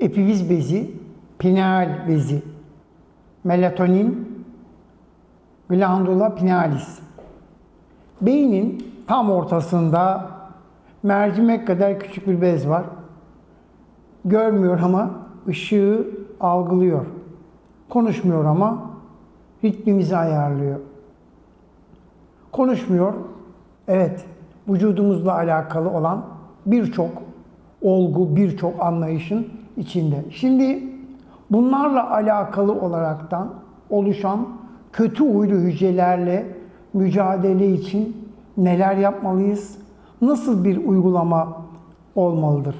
epifiz bezi, pineal bezi, melatonin, glandula pinealis. Beynin tam ortasında mercimek kadar küçük bir bez var. Görmüyor ama ışığı algılıyor. Konuşmuyor ama ritmimizi ayarlıyor. Konuşmuyor. Evet, vücudumuzla alakalı olan birçok olgu, birçok anlayışın içinde. Şimdi bunlarla alakalı olaraktan oluşan kötü huylu hücrelerle mücadele için neler yapmalıyız? Nasıl bir uygulama olmalıdır?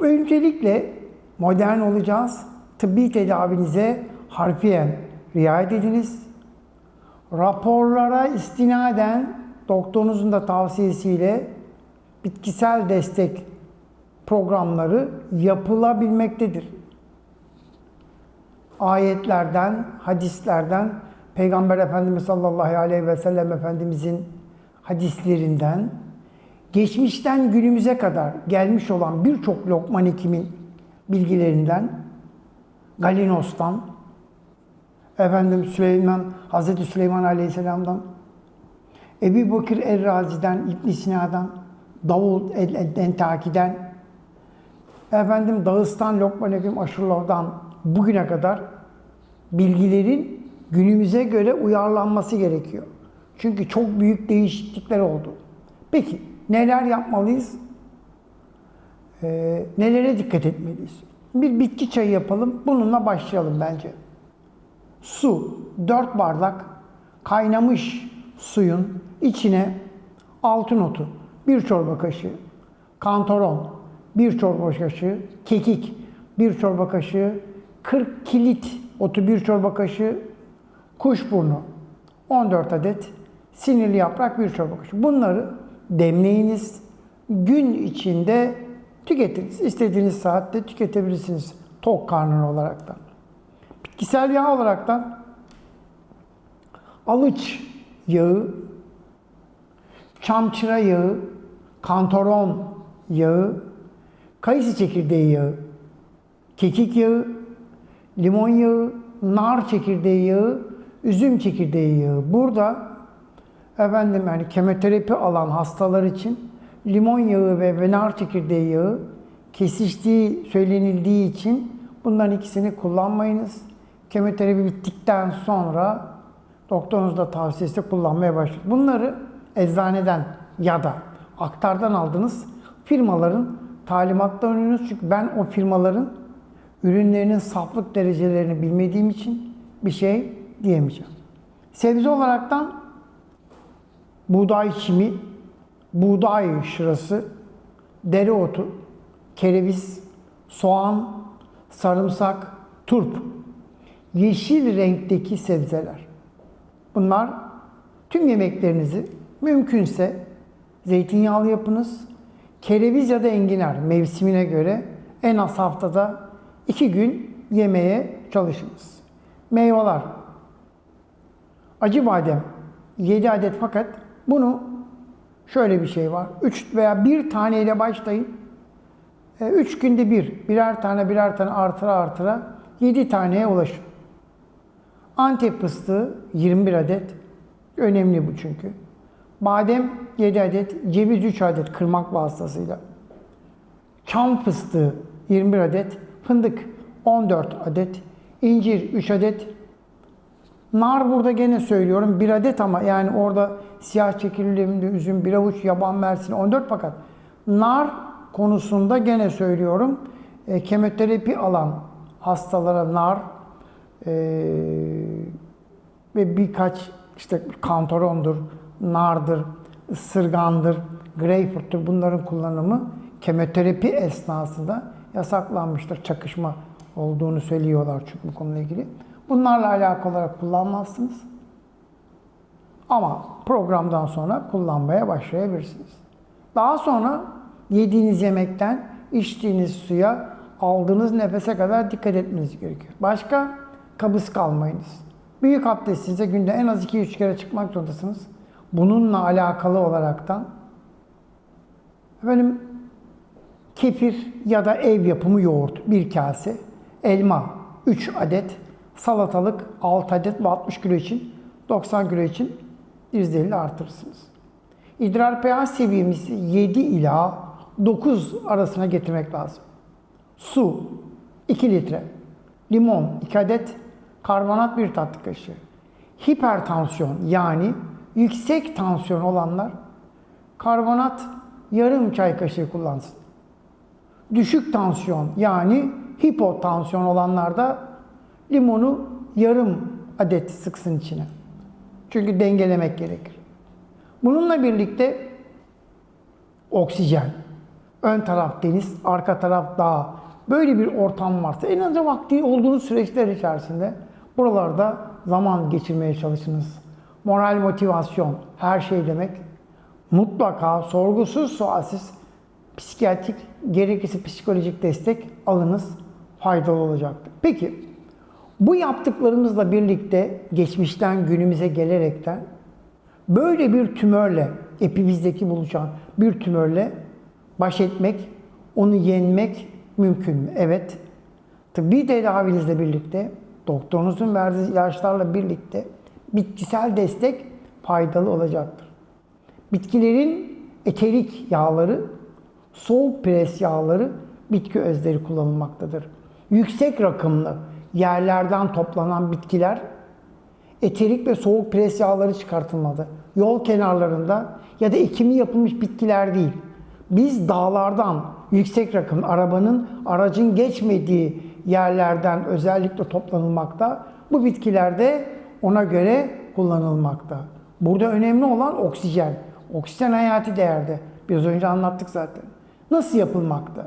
Öncelikle modern olacağız. Tıbbi tedavinize harfiyen riayet ediniz. Raporlara istinaden doktorunuzun da tavsiyesiyle bitkisel destek programları yapılabilmektedir. Ayetlerden, hadislerden, Peygamber Efendimiz sallallahu aleyhi ve sellem Efendimizin hadislerinden, geçmişten günümüze kadar gelmiş olan birçok Lokman Hekim'in bilgilerinden, Galinos'tan, efendim Süleyman, Hazreti Süleyman Aleyhisselam'dan, Ebu Bakır el-Razi'den, İbn Sina'dan, Davud el-Entaki'den, efendim Dağıstan Lokman Hekim Aşurlov'dan bugüne kadar bilgilerin günümüze göre uyarlanması gerekiyor. Çünkü çok büyük değişiklikler oldu. Peki neler yapmalıyız? Ee, nelere dikkat etmeliyiz? Bir bitki çayı yapalım. Bununla başlayalım bence. Su, 4 bardak kaynamış suyun içine altın otu, 1 çorba kaşığı, kantaron, 1 çorba kaşığı, kekik, 1 çorba kaşığı, 40 kilit otu 1 çorba kaşığı, kuşburnu 14 adet, sinirli yaprak 1 çorba kaşığı. Bunları demleyiniz. Gün içinde tüketiniz. İstediğiniz saatte tüketebilirsiniz tok karnına olaraktan. Bitkisel yağ olaraktan alıç yağı, çamçıra yağı, kantaron yağı, kayısı çekirdeği yağı, kekik yağı, limon yağı, nar çekirdeği yağı, üzüm çekirdeği yağı. Burada efendim yani kemoterapi alan hastalar için limon yağı ve, ve nar çekirdeği yağı kesiştiği söylenildiği için bunların ikisini kullanmayınız. Kemoterapi bittikten sonra doktorunuzla tavsiyesi kullanmaya başlayın. Bunları eczaneden ya da aktardan aldınız firmaların talimatlarını uyunuz. Çünkü ben o firmaların ürünlerinin saflık derecelerini bilmediğim için bir şey diyemeyeceğim. Sebze olaraktan buğday çimi, buğday şırası, dereotu, kereviz, soğan, sarımsak, turp, yeşil renkteki sebzeler. Bunlar tüm yemeklerinizi mümkünse zeytinyağlı yapınız. Kereviz ya da enginar mevsimine göre en az haftada iki gün yemeye çalışınız. Meyveler. Acı badem 7 adet fakat bunu şöyle bir şey var. 3 veya bir taneyle başlayın. 3 günde bir, birer tane birer tane artıra artıra 7 taneye ulaşın. Antep fıstığı 21 adet. Önemli bu çünkü. Badem 7 adet, ceviz 3 adet kırmak vasıtasıyla. Çam fıstığı 21 adet, fındık 14 adet, incir 3 adet. Nar burada gene söylüyorum 1 adet ama yani orada siyah çekirdeğinde üzüm, bir avuç yaban mersini 14 fakat nar konusunda gene söylüyorum e, kemoterapi alan hastalara nar e, ve birkaç işte kantarondur, nardır, ısırgandır, greyfurttur bunların kullanımı kemoterapi esnasında yasaklanmıştır. Çakışma olduğunu söylüyorlar çünkü bu konuyla ilgili. Bunlarla alakalı olarak kullanmazsınız. Ama programdan sonra kullanmaya başlayabilirsiniz. Daha sonra yediğiniz yemekten, içtiğiniz suya, aldığınız nefese kadar dikkat etmeniz gerekiyor. Başka kabız kalmayınız. Büyük abdestinize günde en az 2-3 kere çıkmak zorundasınız. Bununla alakalı olaraktan efendim kefir ya da ev yapımı yoğurt 1 kase, elma 3 adet, salatalık 6 adet ve 60 kilo için 90 kilo için %50 artırırsınız. İdrar pH seviyemizi 7 ila 9 arasına getirmek lazım. Su 2 litre, limon 2 adet, karbonat 1 tatlı kaşığı. Hipertansiyon yani yüksek tansiyon olanlar karbonat yarım çay kaşığı kullansın. Düşük tansiyon yani hipotansiyon olanlar da limonu yarım adet sıksın içine. Çünkü dengelemek gerekir. Bununla birlikte oksijen, ön taraf deniz, arka taraf dağ. Böyle bir ortam varsa en azından vakti olduğunuz süreçler içerisinde buralarda zaman geçirmeye çalışınız. Moral motivasyon her şey demek. Mutlaka sorgusuz sualsiz psikiyatrik gerekirse psikolojik destek alınız faydalı olacaktır. Peki bu yaptıklarımızla birlikte geçmişten günümüze gelerekten böyle bir tümörle epimizdeki buluşan bir tümörle baş etmek, onu yenmek mümkün mü? Evet. Tıbbi tedavinizle birlikte, doktorunuzun verdiği ilaçlarla birlikte bitkisel destek faydalı olacaktır. Bitkilerin eterik yağları, soğuk pres yağları bitki özleri kullanılmaktadır. Yüksek rakımlı yerlerden toplanan bitkiler eterik ve soğuk pres yağları çıkartılmalı. Yol kenarlarında ya da ekimi yapılmış bitkiler değil. Biz dağlardan yüksek rakım arabanın aracın geçmediği yerlerden özellikle toplanılmakta. Bu bitkiler de ona göre kullanılmakta. Burada önemli olan oksijen. Oksijen hayati değerde. Biraz önce anlattık zaten. Nasıl yapılmakta?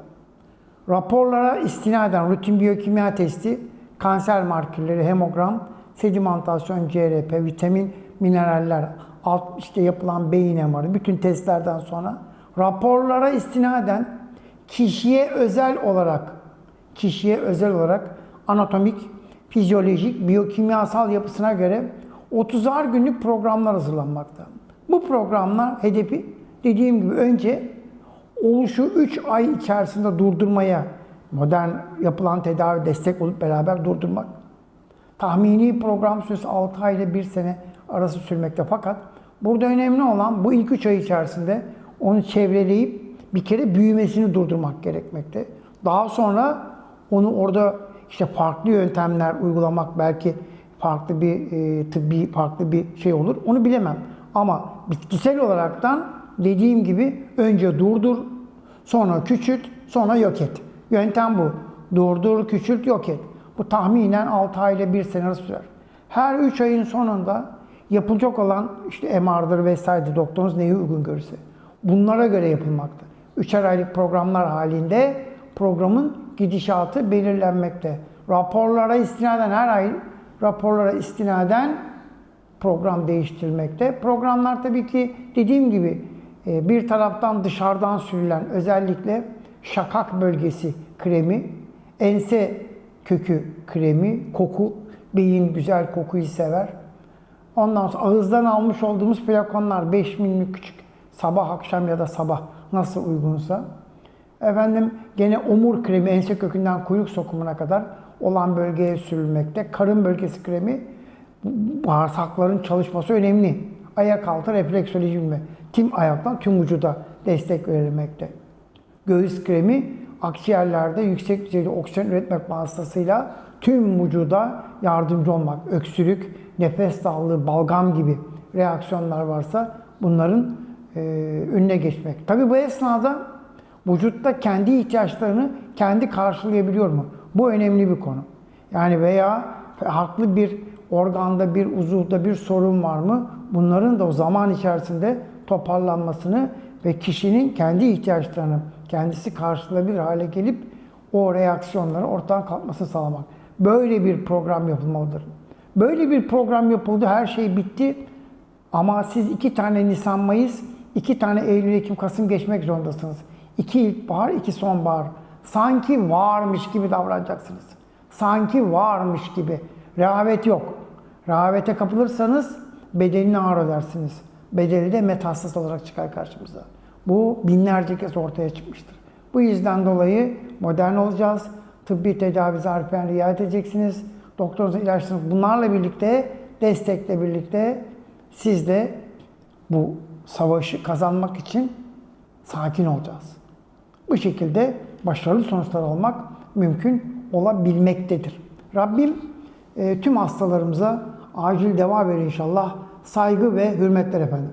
Raporlara istinaden rutin biyokimya testi, kanser markerleri, hemogram, sedimentasyon, CRP, vitamin, mineraller, alt işte yapılan beyin MR'ı, bütün testlerden sonra raporlara istinaden kişiye özel olarak kişiye özel olarak anatomik, fizyolojik, biyokimyasal yapısına göre 30'ar günlük programlar hazırlanmakta. Bu programlar hedefi dediğim gibi önce oluşu 3 ay içerisinde durdurmaya modern yapılan tedavi destek olup beraber durdurmak. Tahmini program süresi 6 ay ile 1 sene arası sürmekte fakat burada önemli olan bu ilk 3 ay içerisinde onu çevreleyip bir kere büyümesini durdurmak gerekmekte. Daha sonra onu orada işte farklı yöntemler uygulamak belki farklı bir e, tıbbi farklı bir şey olur. Onu bilemem. Ama bitkisel olaraktan dediğim gibi önce durdur, sonra küçült, sonra yok et. Yöntem bu. Durdur, küçült, yok et. Bu tahminen 6 ay ile 1 sene sürer. Her 3 ayın sonunda yapılacak olan işte MR'dır vesaire doktorunuz neyi uygun görürse. Bunlara göre yapılmakta. 3'er aylık programlar halinde programın gidişatı belirlenmekte. Raporlara istinaden her ay raporlara istinaden program değiştirilmekte. Programlar tabii ki dediğim gibi e, bir taraftan dışarıdan sürülen özellikle şakak bölgesi kremi, ense kökü kremi, koku, beyin güzel kokuyu sever. Ondan sonra ağızdan almış olduğumuz flakonlar 5 milimlik küçük sabah akşam ya da sabah nasıl uygunsa. Efendim gene omur kremi ense kökünden kuyruk sokumuna kadar olan bölgeye sürülmekte. Karın bölgesi kremi bağırsakların çalışması önemli. Ayak altı refleksoloji bilme. Tüm ayaktan tüm vücuda destek verilmekte. Göğüs kremi akciğerlerde yüksek düzeyde oksijen üretmek vasıtasıyla tüm vücuda yardımcı olmak. Öksürük, nefes darlığı, balgam gibi reaksiyonlar varsa bunların e, önüne geçmek. Tabii bu esnada vücutta kendi ihtiyaçlarını kendi karşılayabiliyor mu? Bu önemli bir konu. Yani veya farklı bir organda, bir uzuvda bir sorun var mı? Bunların da o zaman içerisinde toparlanmasını ve kişinin kendi ihtiyaçlarını kendisi karşılayabilir hale gelip o reaksiyonları ortadan kalkmasını sağlamak. Böyle bir program yapılmalıdır. Böyle bir program yapıldı, her şey bitti. Ama siz iki tane Nisan, Mayıs, iki tane Eylül, Ekim, Kasım geçmek zorundasınız. İki ilkbahar, iki sonbahar. Sanki varmış gibi davranacaksınız. Sanki varmış gibi. Rehavet yok. Rehavete kapılırsanız bedelini ağır ödersiniz. Bedeli de metastas olarak çıkar karşımıza. Bu binlerce kez ortaya çıkmıştır. Bu yüzden dolayı modern olacağız. Tıbbi tedavi zarfen riayet edeceksiniz. Doktorunuzun ilaçlarınız bunlarla birlikte, destekle birlikte siz de bu savaşı kazanmak için sakin olacağız. Bu şekilde başarılı sonuçlar almak mümkün olabilmektedir. Rabbim e, tüm hastalarımıza acil deva verir inşallah. Saygı ve hürmetler efendim.